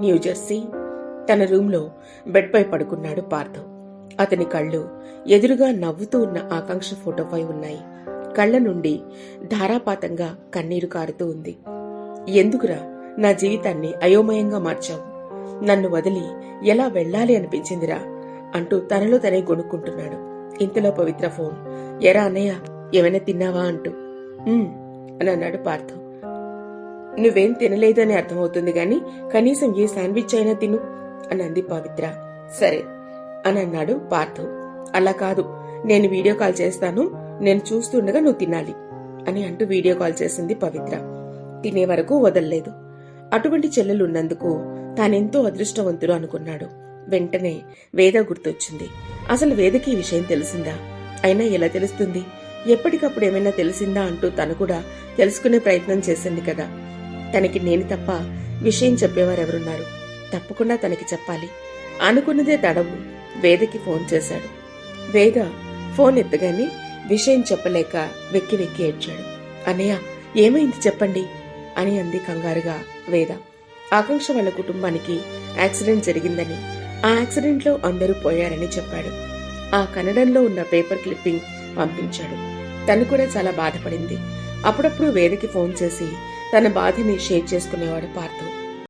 New Jersey తన రూంలో బెడ్పై పడుకున్నాడు పార్థవ్ అతని కళ్ళు ఎదురుగా నవ్వుతూ ఉన్న ఆకాంక్ష ఫోటోపై ఉన్నాయి. కళ్ళ నుండి ధారాపాతంగా కన్నీరు కారుతూ ఉంది. ఎందుకురా నా జీవితాన్ని అయోమయంగా మార్చావు? నన్ను వదిలి ఎలా వెళ్ళాలి అనిపించిందిరా? అంటూ తనలో తనే గొనుక్కుంటున్నాడు ఇంతలో పవిత్ర ఫోన్ ఎరా అన్నయ్య ఏమైనా తిన్నావా? అంటూ. అని అన్నాడు పార్థవ్ నువ్వేం తినలేదని అర్థమవుతుంది గాని కనీసం ఏ శాండ్విచ్ అయినా తిను అని అంది పవిత్ర. సరే అని అన్నాడు పార్థవ్ అలా కాదు నేను వీడియో కాల్ చేస్తాను నేను చూస్తుండగా నువ్వు తినాలి అని అంటూ వీడియో కాల్ చేసింది పవిత్ర. తినే వరకు వదల్లేదు. అటువంటి చెల్లెలున్నందుకు తానెంతో అదృష్టవంతుడు అనుకున్నాడు. వెంటనే వేద గుర్తొచ్చింది. అసలు వేదకి ఈ విషయం తెలిసిందా? అయినా ఎలా తెలుస్తుంది? ఎప్పటికప్పుడు ఏమైనా తెలిసిందా అంటూ తను కూడా తెలుసుకునే ప్రయత్నం చేసింది కదా. తనకి నేను తప్ప విషయం చెప్పేవారెవరున్నారు? తప్పకుండా తనకి చెప్పాలి. అనుకున్నదే తడవు. వేదకి ఫోన్ చేశాడు. వేద ఫోన్ ఎత్తగానే విషయం చెప్పలేక వెక్కి వెక్కి ఏడ్చాడు. అన్నయ్య ఏమైంది చెప్పండి? అని అంది కంగారుగా వేద. ఆకాంక్ష వాళ్ళ కుటుంబానికి యాక్సిడెంట్ జరిగిందని ఆ యాక్సిడెంట్లో అందరూ పోయారని చెప్పాడు. ఆ కన్నడంలో ఉన్న పేపర్ క్లిప్పింగ్ పంపించాడు. తను కూడా చాలా బాధపడింది. అప్పుడప్పుడు వేదకి ఫోన్ చేసి తన బాధని షేర్ చేసుకునేవాడు పార్థవ్.